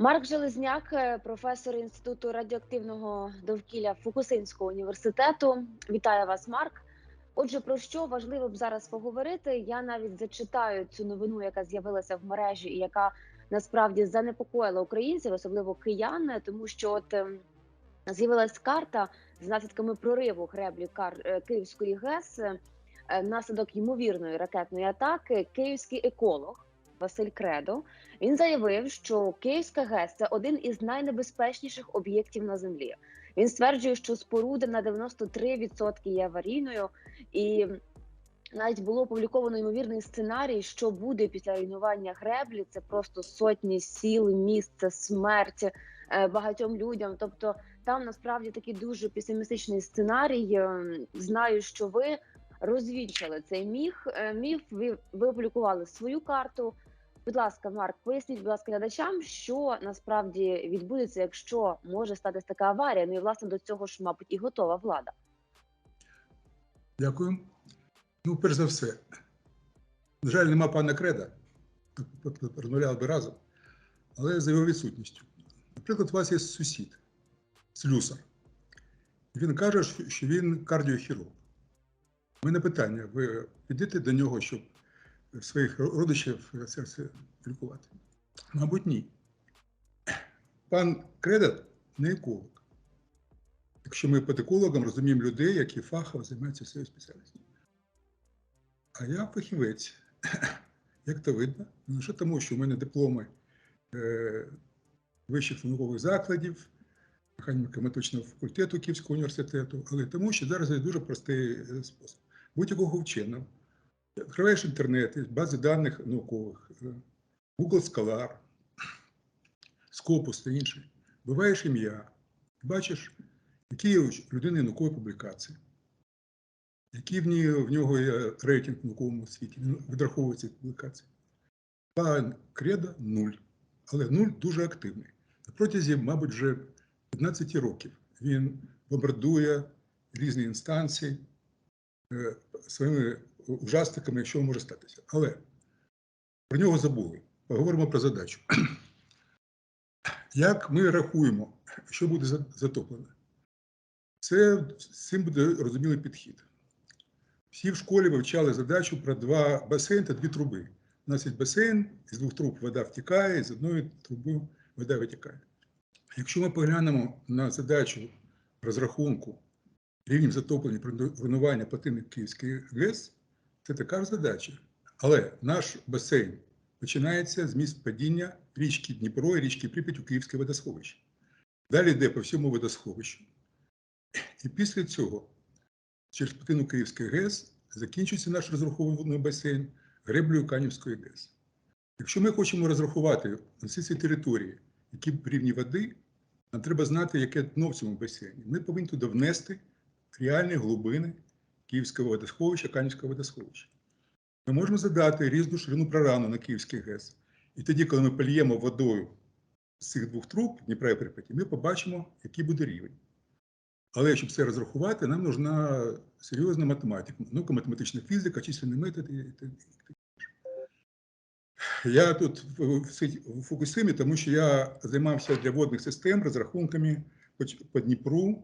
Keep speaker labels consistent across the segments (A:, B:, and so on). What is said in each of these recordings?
A: Марк Железняк, е, професор Інституту радіоактивного довкілля Фукусинського університету. Вітаю вас, Марк. Отже, про що важливо б зараз поговорити? Я навіть зачитаю цю новину, яка з'явилася в мережі, і яка насправді занепокоїла українців, особливо киян, тому що от ем, з'явилась карта з наслідками прориву греблі е, Київської ГЕС е, внаслідок ймовірної ракетної атаки. Київський еколог Василь Кредо він заявив, що Київська ГЕС це один із найнебезпечніших об'єктів на землі. Він стверджує, що споруда на 93% є аварійною, і навіть було опубліковано ймовірний сценарій, що буде після руйнування греблі. Це просто сотні сіл, міст, це смерть е, багатьом людям. Тобто, там насправді такий дуже песимістичний сценарій. Ем, Знаю, що ви розвінчали цей міф. Е, Міф ви, ви опублікували свою карту. Будь ласка, Марк, поясніть, будь ласка, глядачам, що насправді відбудеться, якщо може статись така аварія. Ну і власне до цього ж, мабуть, і готова влада.
B: Дякую. Ну, перш за все, на жаль, нема пана Креда, розмовляли би разом, але за його відсутністю. Наприклад, у вас є сусід, слюсар. Він каже, що він кардіохірург. У мене питання: ви підете до нього, щоб своїх родичів серце лікувати? Мабуть, ні. Пан Кредат не еколог. Якщо ми під екологом розуміємо людей, які фахово займаються своєю спеціальністю. А я фахівець. Як то видно? Не лише тому, що в мене дипломи е, вищих наукових закладів, механіко-математичного факультету Київського університету, але тому, що зараз є дуже простий е, спосіб. Будь-якого вченого. Відкриваєш інтернет, бази даних наукових, е, Google Scholar, Scopus та інші. Вбиваєш ім'я, бачиш, які є у людини наукові публікації, який в, нього є рейтинг в науковому світі, він відраховує ці публікації. Пан Креда нуль. Але нуль дуже активний. Протязі, мабуть, вже 15 років він бомбардує різні інстанції своїми ужасниками, якщо може статися. Але про нього забули. Поговоримо про задачу. Як ми рахуємо, що буде за- затоплено? Це цим буде розумілий підхід. Всі в школі вивчали задачу про два басейни та дві труби. У нас є басейн, з двох труб вода втікає, з одної труби вода витікає. Якщо ми поглянемо на задачу розрахунку рівнів затоплення руйнування плотини Київської ГЕС, це така ж задача. Але наш басейн починається з місць падіння річки Дніпро і річки Прип'ять у Київське водосховище. Далі йде по всьому водосховищу. І після цього через плотину Київської ГЕС закінчується наш розрахований басейн греблею Канівської ГЕС. Якщо ми хочемо розрахувати всі ці території, які рівні води, нам треба знати, яке дно в цьому басейні. Ми повинні туди внести реальні глибини Київського водосховища, Канівського водосховища. Ми можемо задати різну ширину прорану на Київський ГЕС. І тоді, коли ми польємо водою з цих двох труб Дніпра і Прип'яті, ми побачимо, який буде рівень. Але щоб це розрахувати, нам нужна серйозна математика, наука математична фізика, численні методи. і так- і Я тут в Фукусимі, тому що я займався для водних систем розрахунками по Дніпру,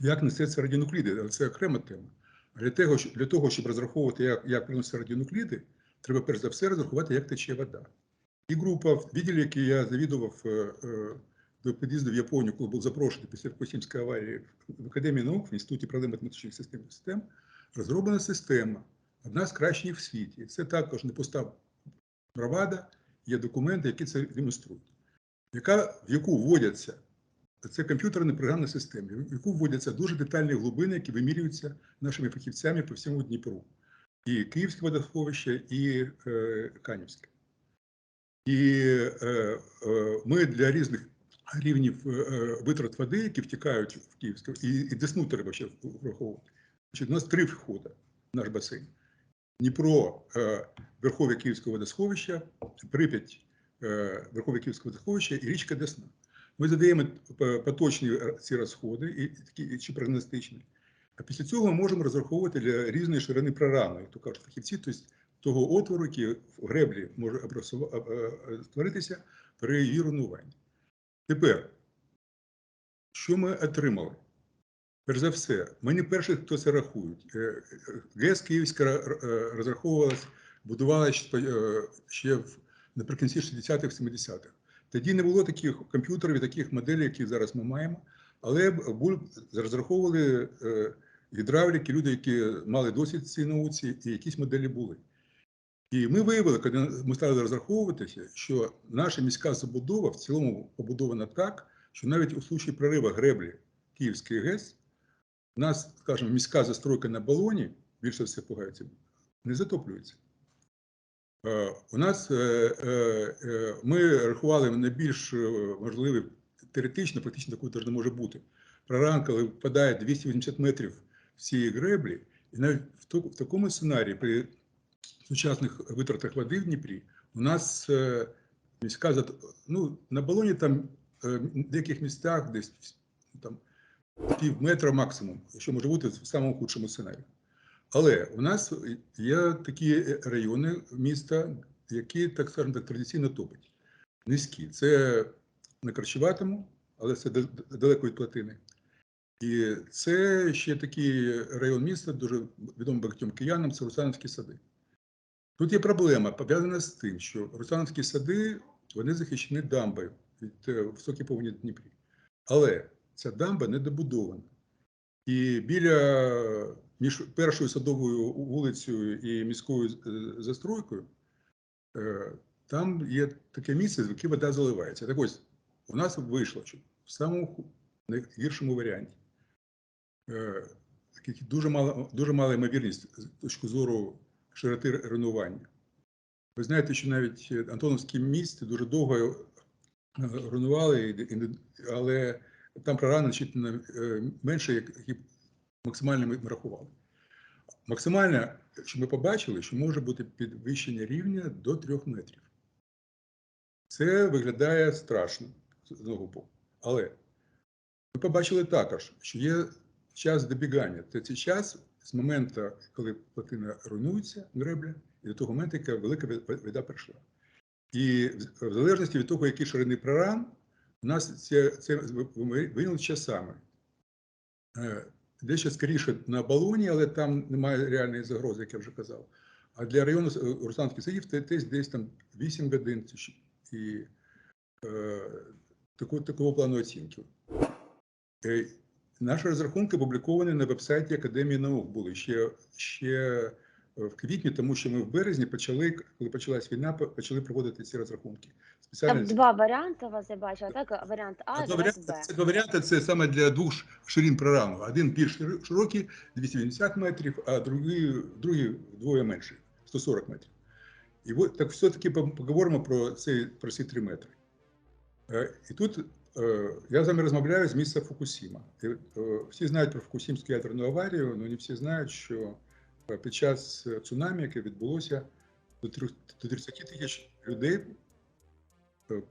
B: як несеться радіонукліди, але це окрема тема. Для того, для того, щоб розраховувати, як, як приносяться радіонукліди, треба перш за все розрахувати, як тече вода. І група в відділі, який я завідував е, е, до під'їзду в Японію, коли був запрошений після Фукусимської аварії в Академії наук в Інституті проблем математичних систем і систем, розроблена система, одна з кращих в світі. Це також не пуста бравада, є документи, які це демонструють, яка, в яку вводяться, це комп'ютерна програмна система, в яку вводяться дуже детальні глибини, які вимірюються нашими фахівцями по всьому Дніпру. І Київське водосховище, і е, Канівське. І е, е, ми для різних рівнів е, витрат води, які втікають в Київське, і, і десну треба ще враховувати. Значить, у нас три входи в наш басейн. Дніпро, е, Верхове Київського водосховища, Прип'ять, е, Верхове Київського водосховища і річка Десна. Ми задаємо поточні ці розходи, і такі чи прогностичні. А після цього ми можемо розраховувати для різної ширини прорану, як то кажуть фахівці, тобто того отвору, який в греблі може е, е, створитися при її руйнуванні. Тепер, що ми отримали? Перш за все, ми не перші, хто це рахують. Е, ГЕС Київська розраховувалась, будувалася ще наприкінці 60-х, 70-х. Тоді не було таких комп'ютерів, таких моделей, які зараз ми маємо, але розраховували е, гідравліки, люди, які мали досвід в цій науці, і якісь моделі були. І ми виявили, коли ми стали розраховуватися, що наша міська забудова в цілому побудована так, що навіть у случаї прориву греблі Київської ГЕС, у нас, скажімо, міська застройка на балоні, більше все пугається, не затоплюється. Е, У нас е, е, ми рахували найбільш е, можливий теоретично, практично такого теж не може бути. Проран, коли впадає 280 метрів всієї греблі, і навіть в, такому сценарії при сучасних витратах води в Дніпрі у нас міська ну, на балоні там в деяких містах десь там пів метра максимум, що може бути в самому худшому сценарії. Але у нас є такі райони міста, які, так скажемо, так традиційно топить. Низькі. Це на Карчеватому, але це далеко від плотини. І це ще такий район міста, дуже відомий багатьом киянам, це Русановські сади. Тут є проблема, пов'язана з тим, що Русановські сади вони захищені дамбою від е, високої повені Дніпрі. Але ця дамба не добудована. І біля між першою садовою вулицею і міською е, застройкою е, там є таке місце, в яке вода заливається. Так ось, у нас вийшло, в самому найгіршому варіанті е, дуже мала, дуже мала ймовірність з точки зору широти руйнування. Ви знаєте, що навіть Антоновський міст дуже довго руйнували, але там е, менше, як максимально ми ми рахували. Максимально, що ми побачили, що може бути підвищення рівня до 3 метрів. Це виглядає страшно з одного боку. Але ми побачили також, що є час добігання. Це цей час з моменту, коли плотина руйнується, гребля, і до того моменту, яка велика вода прийшла. І в залежності від того, який ширини проран, у нас це, це виявили часами. Дещо скоріше на балоні, але там немає реальної загрози, як я вже казав. А для району е, Русланських садів це десь, десь там 8 годин і е, таку, такого плану оцінки. Е, наші розрахунки опубліковані на веб-сайті Академії наук були ще, ще в квітні, тому що ми в березні почали, коли почалась війна, почали проводити ці розрахунки. Спеціально
A: Там два варіанти у вас я бачила, так? Варіант А
B: а два варіанти,
A: Б.
B: це два варіанти це саме для двох ширин прорану. Один більш широкий, 280 метрів, а другий, другий вдвоє менший, 140 метрів. І от так все-таки поговоримо про, цей, про ці 3 метри. Е, І тут е, я з вами розмовляю з міста Фукусіма. Е, Всі знають про Фукусімську ядерну аварію, але не всі знають, що під час е, цунамі, яке відбулося, до 30 тисяч людей е,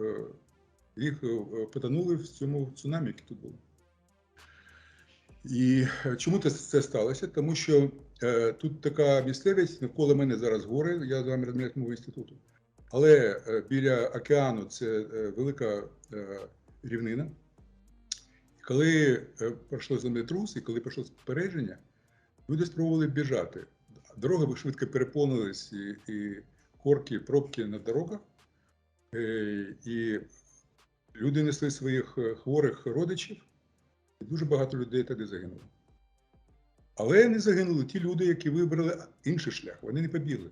B: е, їх е, потонули в цьому цунамі, яке тут було. І е, чому це, сталося? Тому що е, тут така місцевість, навколо мене зараз гори, я з вами розмовляю мовою інституту. Але е, біля океану це е, велика е, рівнина. Коли е, пройшло землетрус і коли пройшло попередження, люди спробували біжати. Дороги швидко переповнились, і, і корки, пробки на дорогах. Е, І люди несли своїх е, хворих родичів, і дуже багато людей тоді загинуло. Але не загинули ті люди, які вибрали інший шлях. Вони не побігли.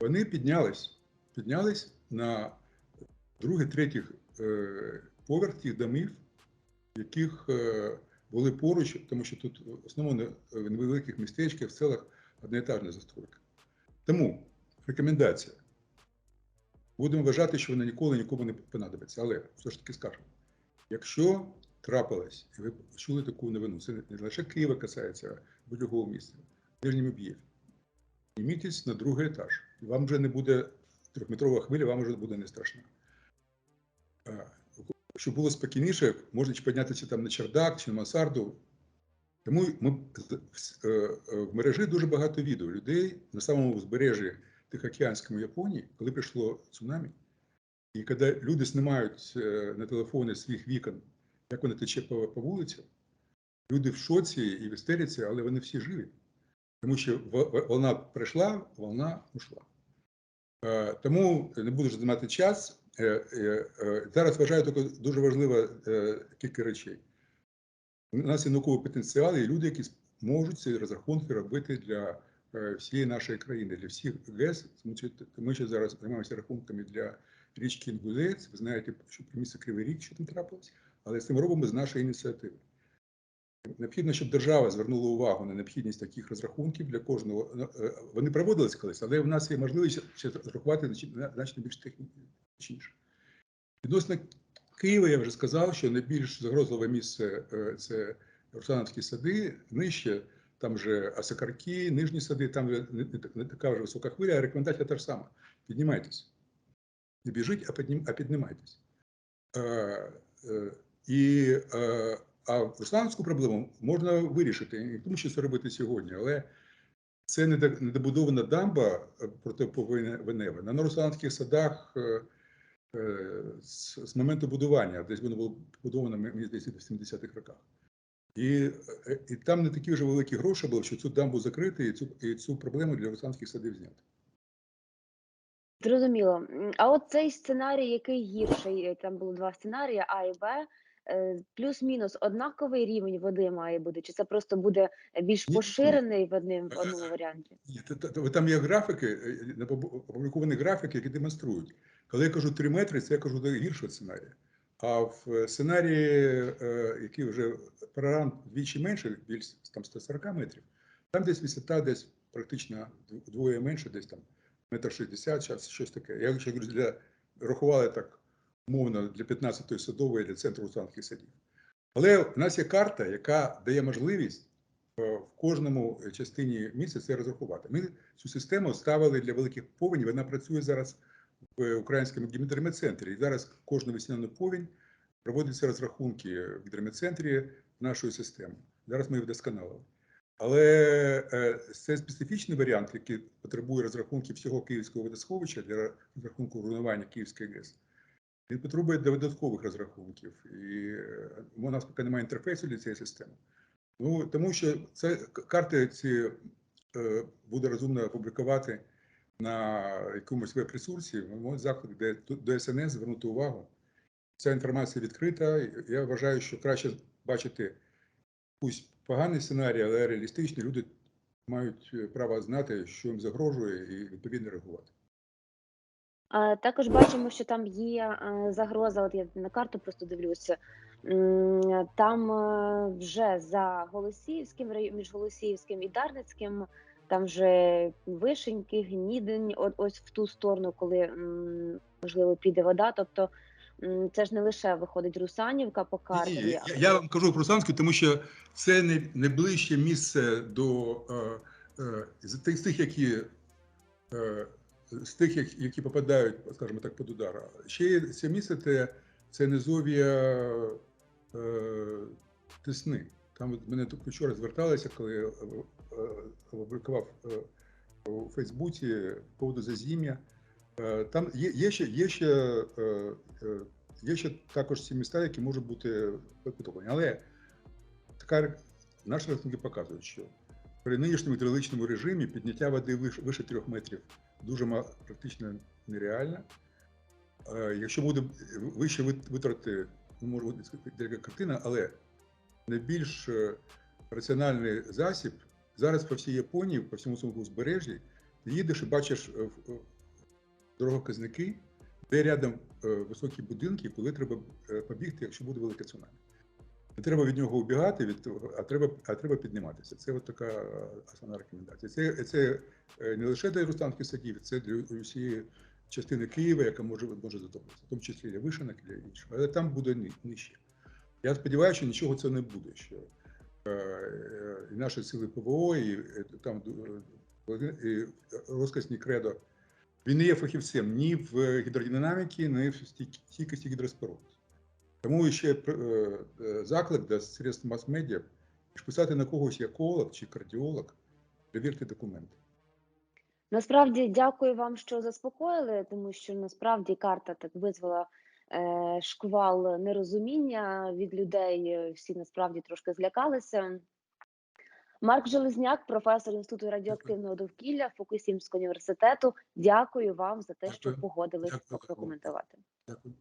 B: Вони піднялись, піднялись на другий, третій е, поверх тих домів, яких е, були поруч, тому що тут в основному в невеликих містечках, в селах одноетажна застройка. Тому рекомендація. Будемо вважати, що вона ніколи нікому не понадобиться. Але все ж таки скажемо: якщо трапилось, і ви чули таку новину, це не лише Києва касається будь-якого міста, в нижньому Б'єві, піднімітесь на другий етаж. Вам вже не буде трьохметрова хвиля, вам вже буде не страшно. Щоб було спокійніше, можна чи піднятися там на чердак чи на мансарду. Тому ми е, е, в мережі дуже багато відео людей на самому узбережжі Тихоокеанському Японії, коли прийшло цунамі, І коли люди знімають е, на телефони своїх вікон, як вони тече по, по вулицях, люди в шоці і в істериці, але вони всі живі. Тому що волна прийшла, волна ушла. Тому не буду вже займати час. Е, е, е, Зараз вважаю тільки дуже важливо кілька речей. У нас є науковий потенціал, і люди, які можуть ці розрахунки робити для всієї нашої країни, для всіх ГЕС. Ми ще зараз займаємося рахунками для річки Інгулець. Ви знаєте, що про місце Кривий Рік, що там трапилось, але це ми робимо з нашої ініціативи. Необхідно, щоб держава звернула увагу на необхідність таких розрахунків для кожного. Вони проводились колись, але в нас є можливість ще розрахувати значно більш технічніше. Відносно Києва я вже сказав, що найбільш загрозливе місце е, це Руслановські сади, нижче, там вже Асакарки, нижні сади, там не, така вже висока хвиля, а рекомендація та ж сама. Піднімайтесь. Не біжіть, а, піднім, а піднімайтесь. Е, е, і, а Руслановську проблему можна вирішити, не тому що це робити сьогодні, але це недо- недобудована дамба е, протиповенева. На Руслановських садах з, з моменту будування, десь воно було побудовано, мені здається, в 70-х роках. І, е, і там не такі вже великі гроші були, що цю дамбу закрити і цю, і цю проблему для Руслановських садів зняти.
A: Зрозуміло. А от цей сценарій, який гірший, е, там було два сценарії А і Б. е, Плюс-мінус однаковий рівень води має бути, чи це просто буде більш поширений в одним в одному варіанті?
B: Ні, та- та- та- там є графіки, е, е, опубліковані графіки, які демонструють. Коли я кажу 3 метри, це я кажу до гіршого сценарія. А в е, сценарії, е, який вже програм двічі менше, більш там 140 метрів, там десь висота десь практично вдвоє менше, десь там метр 60, щас щось таке. Я ще говорю, для, рахували так умовно для 15-ї садової, для центру Русланських садів. Але в нас є карта, яка дає можливість е, в кожному частині місця це розрахувати. Ми цю систему ставили для великих повенів. Вона працює зараз в українському гідрометцентрі. І зараз кожну весняну повінь проводяться розрахунки в гідрометцентрі нашої системи. Зараз ми їх вдосконалили. Але е, це специфічний варіант, який потребує розрахунків всього Київського водосховища для розрахунку руйнування Київської ГЕС. Він потребує додаткових розрахунків. І е, у нас поки немає інтерфейсу для цієї системи. Ну, тому що це карти ці е, буде розумно опублікувати на якомусь веб-ресурсі, заклик де до, СНС звернути увагу. Ця інформація відкрита. Я вважаю, що краще бачити пусть поганий сценарій, але реалістичний. Люди мають е, право знати, що їм загрожує, і відповідно реагувати.
A: Також бачимо, що там є е, загроза. От я на карту просто дивлюся. Там е, вже за Голосіївським між Голосіївським і Дарницьким, там вже Вишеньки, Гнідень, от ось в ту сторону, коли можливо піде вода. Тобто це ж не лише виходить Русанівка по карті.
B: Я, я вам кажу про Русланську, тому що це не найближче місце до е, е, з тих, з тих, які е, з тих, які попадають, скажімо так, під удар. Ще є це місце, це, це низов'я е, Тисни. Там мене тут вчора зверталися, коли опублікував е, у Фейсбуці по поводу зазім'я. Е, Там є, є ще, є ще, е, е, є ще також ці міста, які можуть бути підтоплені. Але така наші розрахунки показують, що при нинішньому гідравлічному режимі підняття води вище, вище 3 метрів дуже практично нереально. Е, Якщо буде вище вит- витрати, ну, може бути деяка картина, але найбільш е, раціональний засіб зараз по всій Японії, по всьому своєму узбережжі, ти їдеш і бачиш е, е, дорогоказники, де рядом е, високі будинки, коли треба побігти, якщо буде велике цунамі. Не треба від нього убігати, від а треба, а треба підніматися. Це от така основна рекомендація. Це, це не лише для Рустанських садів, це для усієї частини Києва, яка може, може затоплитися, в тому числі для вишенок і для іншого. Але там буде ни- нижче. Я сподіваюся, що нічого цього не буде. Що е, е, і наші сили ПВО, і е, там е, і розказні кредо. Він не є фахівцем ні в гідродинаміці, ні в стійк- стійкості гідроспоруд. Тому ще е, е, заклик до средств мас-медіа, писати на когось еколог чи кардіолог, перевірте документи.
A: Насправді дякую вам, що заспокоїли, тому що насправді карта так визвала е, шквал нерозуміння від людей. е, Всі насправді трошки злякалися. Марк Железняк, професор Інституту радіоактивного довкілля Фукусімського університету. Дякую вам за те, що погодились
B: Дякую.
A: прокоментувати.
B: Дякую.